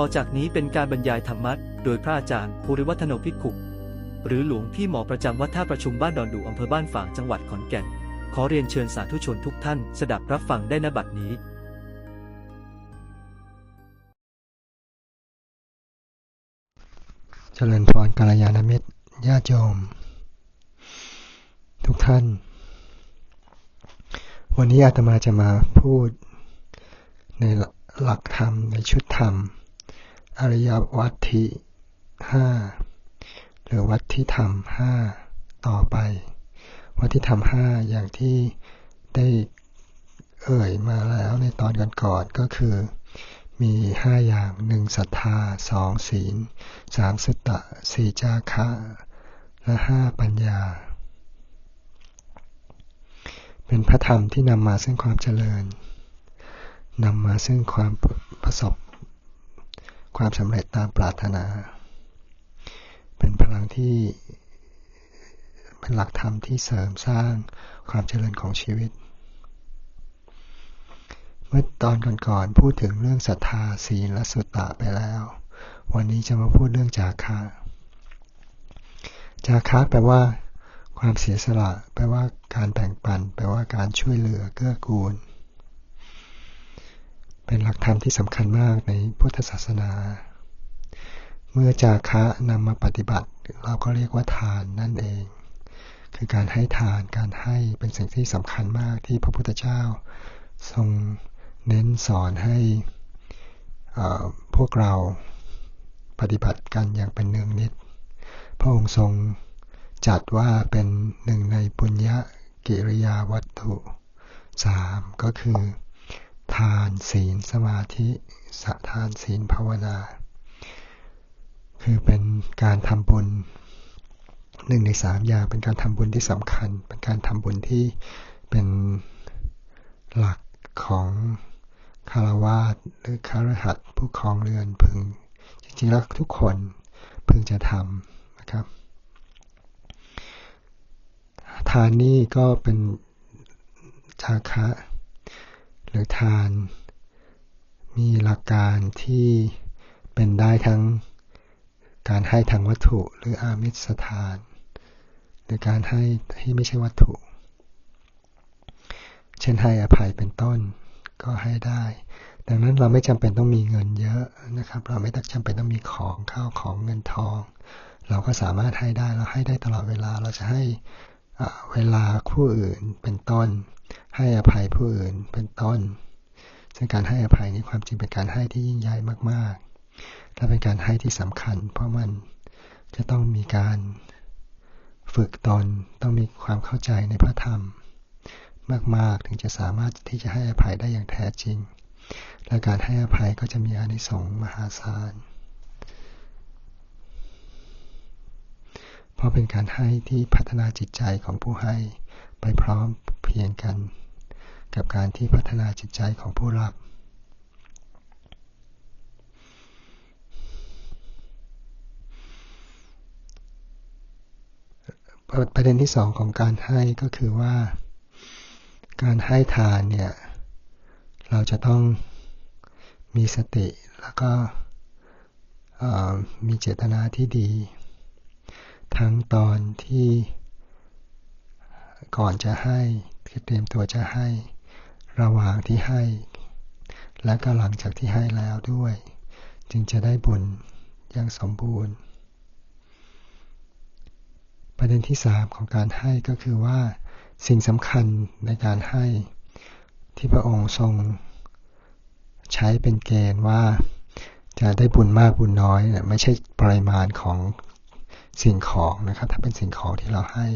ต่อจากนี้เป็นการบรรยายธรรมะโดยพระอาจารย์ภูริวัฒโนภิกขุหรือหลวงพี่หมอประจำวัดท่าประชุมบ้านดอนดูอำเภอบ้านฝางจังหวัดขอนแก่น ขอเรียนเชิญสาธุชนทุกท่านสดับรับฟังได้ณบัดนี้ เจริญพรกัลยาณมิตรญาติโยม ทุกท่าน วันนี้อาตมาจะมาพูดในหลักธรรมในชุดธรรม อริยวัตทิห้าหรือวัตทิธรรมห้าต่อไป วัตทิธรรมห้าอย่างที่ได้เอ่ยมาแล้วในตอนก่อนๆก็คือมีห้าอย่างหนึ่งศรัทธาสองศีลสามสตะสี่จาคะและห้าปัญญา เป็นพระธรรมที่นำมาซึ่งความเจริญนำมาซึ่งความประสบ ความสำเร็จตามปรารถนา เป็นพลังที่เป็นหลักธรรมที่เสริมสร้างความเจริญของชีวิต เมื่อตอนก่อนๆพูดถึงเรื่องศรัทธาศีลและสุตตะไปแล้ว วันนี้จะมาพูดเรื่องจาคะจาคะแปลว่า ความเสียสละ แปลว่าการแบ่งปัน แปลว่าการช่วยเหลือเกื้อกูล เป็นหลักธรรมที่สำคัญมากในพุทธศาสนา เมื่อจาคะนำมาปฏิบัติ เราก็เรียกว่าทานนั่นเอง คือการให้ทานการให้เป็นสิ่งที่สำคัญมากที่พระพุทธเจ้า ทรงเน้นสอนให้พวกเราปฏิบัติกันอย่างเป็นเนืองนิด พระองค์ทรงจัดว่าเป็นหนึ่งในปุญญกิริยาวัตถุสามก็คือ ทานศีลสมาธิสะทานศีลภาวนา คือเป็นการทำบุญหนึ่งในสามอย่างเป็นการทำบุญที่สำคัญ เป็นการทำบุญที่เป็นหลักของคารวาสหรือคารหัสผู้ครองเรือนพึง จริงๆแล้วทุกคนพึงจะทำนะครับ ทานนี่ก็เป็นจาคะ หรือทาน มีหลักการที่เป็นได้ทั้งการให้ทางวัตถุหรืออามิสทาน หรือการให้ที่ไม่ใช่วัตถุ เช่นให้อภัยเป็นต้นก็ให้ได้ ดังนั้นเราไม่จำเป็นต้องมีเงินเยอะนะครับ เราไม่ต้องจำเป็นต้องมีของข้าวของเงินทอง เราก็สามารถให้ได้เราให้ได้ตลอดเวลาเราจะให้ เวลาผู้อื่นเป็นต้น ให้อภัยผู้อื่นเป็นต้น ซึ่งการให้อภัยนี้ความจริงเป็นการให้ที่ยิ่งใหญ่มากๆ และเป็นการให้ที่สำคัญ เพราะมันจะต้องมีการฝึกตนต้องมีความเข้าใจในพระธรรม มากๆถึงจะสามารถที่จะให้อภัยได้อย่างแท้จริง และการให้อภัยก็จะมีอานิสงส์มหาศาล เพราะเป็นการให้ที่พัฒนาจิตใจของผู้ให้ไปพร้อมเพียงกัน กับการที่พัฒนาจิตใจของผู้รับ ประเด็นที่สองของการให้ก็คือว่า การให้ทานเนี่ย เราจะต้องมีสติแล้วก็มีเจตนาที่ดี ทั้งตอนที่ก่อนจะให้เตรียมตัวจะให้ระหว่างที่ให้ และก็หลังจากที่ให้แล้วด้วย จึงจะได้บุญอย่างสมบูรณ์ ประเด็นที่สามของการให้ก็คือว่าสิ่งสำคัญในการให้ที่พระองค์ทรง ใช้เป็นเกณฑ์ว่าจะได้บุญมากบุญน้อย ไม่ใช่ปริมาณของ สิ่งของนะครับ ถ้าเป็นสิ่งของที่เราให้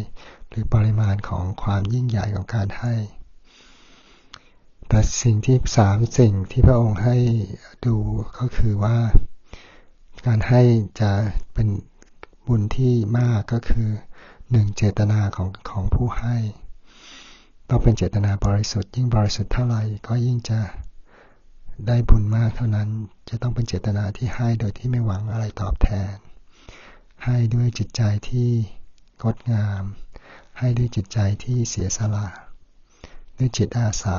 หรือปริมาณของความยิ่งใหญ่ของการให้ แต่สิ่งที่สามสิ่งที่พระองค์ให้ดูก็คือว่า การให้จะเป็นบุญที่มากก็คือหนึ่งเจตนาของของผู้ให้ต้องเป็นเจตนาบริสุทธิ์ ยิ่งบริสุทธิ์เท่าไหร่ก็ยิ่งจะได้บุญมากเท่านั้น จะต้องเป็นเจตนาที่ให้โดยที่ไม่หวังอะไรตอบแทน ให้ด้วยจิตใจที่งดงาม ให้ด้วยจิตใจที่เสียสละ ด้วยจิตอาสา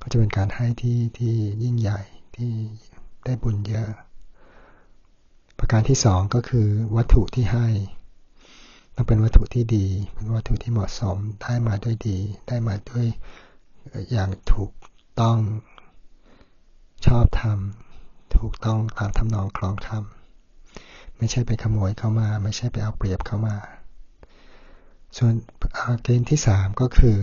ก็จะเป็นการให้ที่ที่ยิ่งใหญ่ที่ได้บุญเยอะ ประการที่สองก็คือวัตถุที่ให้ต้องเป็นวัตถุที่ดี เป็นวัตถุที่เหมาะสม ได้มาด้วยดี ได้มาด้วยอย่างถูกต้องชอบธรรม ถูกต้องตามทำนองคลองธรรมไม่ใช่ไปขโมยเข้ามา ไม่ใช่ไปเอาเปรียบเข้ามา ส่วนเกณฑ์ที่สามก็คือ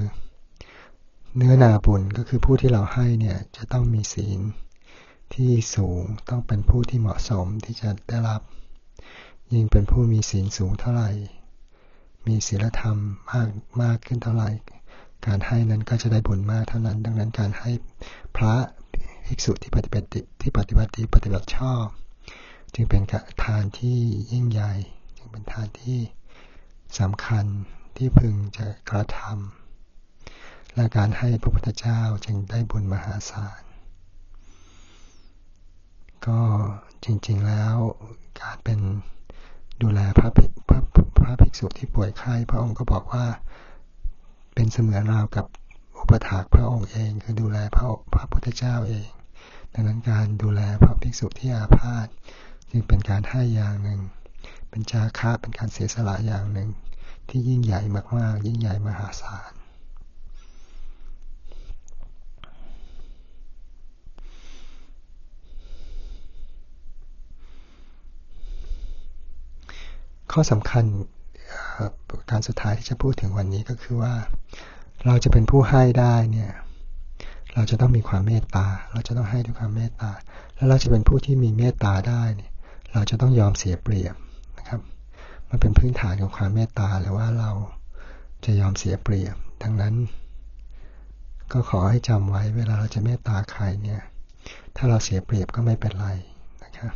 เนื้อนาบุญก็คือผู้ที่เราให้เนี่ยจะต้องมีศีลที่สูงต้องเป็นผู้ที่เหมาะสมที่จะได้รับ ยิ่งเป็นผู้มีศีลสูงเท่าไหร่ มีศีลธรรมมากมากขึ้นเท่าไหร่ การให้นั้นก็จะได้บุญมากเท่านั้น ดังนั้นการให้พระ ภิกษุที่ปฏิบัติที่ปฏิบัติปฏิบัติชอบ จึงเป็นทานที่ยิ่งใหญ่ จึงเป็นทานที่สำคัญที่พึงจะกระทำและการให้พระพุทธเจ้าจึงได้บุญมหาศาล ก็จริงๆแล้วการเป็นดูแลพระภิกพระพระภิกษุที่ป่วยไข้พระองค์ก็บอกว่าเป็นเสมือนราวกับอุปถากพระองค์เอง คือดูแลพระพระพุทธเจ้าเอง ดังนั้นการดูแลพระภิกษุที่อาพาธจึงเป็นการให้อย่างหนึ่ง เป็นจาคะเป็นการเสียสละอย่างหนึ่ง ที่ยิ่งใหญ่มากๆ ยิ่งใหญ่มหาศาลข้อสำคัญการสุดท้ายที่จะพูดถึงวันนี้ก็คือว่า เราจะเป็นผู้ให้ได้เนี่ย เราจะต้องมีความเมตตา เราจะต้องให้ด้วยความเมตตา แล้วเราจะเป็นผู้ที่มีเมตตาได้เนี่ยเราจะต้องยอมเสียเปรียบนะครับ มันเป็นพื้นฐานของความเมตตาเลยว่าเราจะยอมเสียเปรียบ ดังนั้น ก็ขอให้จำไว้เวลาเราจะเมตตาใครเนี่ย ถ้าเราเสียเปรียบก็ไม่เป็นไรนะครับ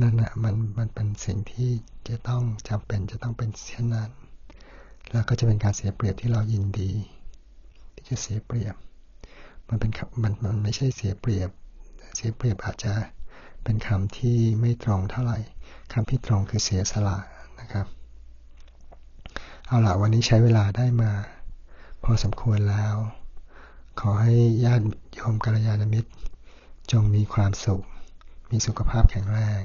นั่นนะมันมันเป็นสิ่งที่จะต้องจำเป็นจะต้องเป็นเช่นนั้น แล้วก็จะเป็นการเสียเปรียบที่เรายินดี ที่จะเสียเปรียบ มันเป็นมันมันไม่ใช่เสียเปรียบ เสียเปรียบอาจจะเป็นคำที่ไม่ตรงเท่าไหร่คำที่ตรงคือเสียสละนะครับ เอาละวันนี้ใช้เวลาได้มา พอสมควรแล้ว ขอให้ญาติโยมกัลยาณมิตร จงมีความสุข มีสุขภาพแข็งแรง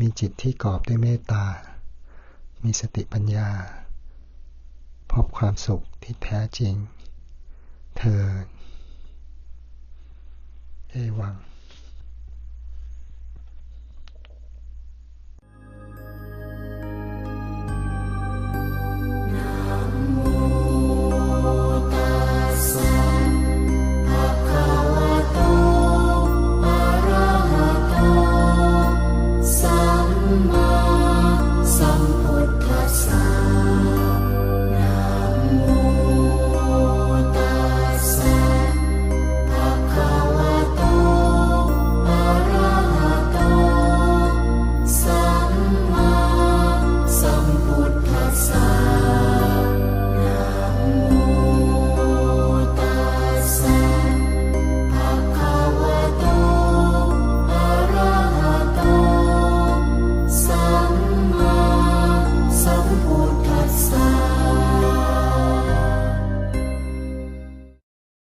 มีจิตที่กอบด้วยเมตตา มีสติปัญญา พบความสุขที่แท้จริง เธอ เอวัง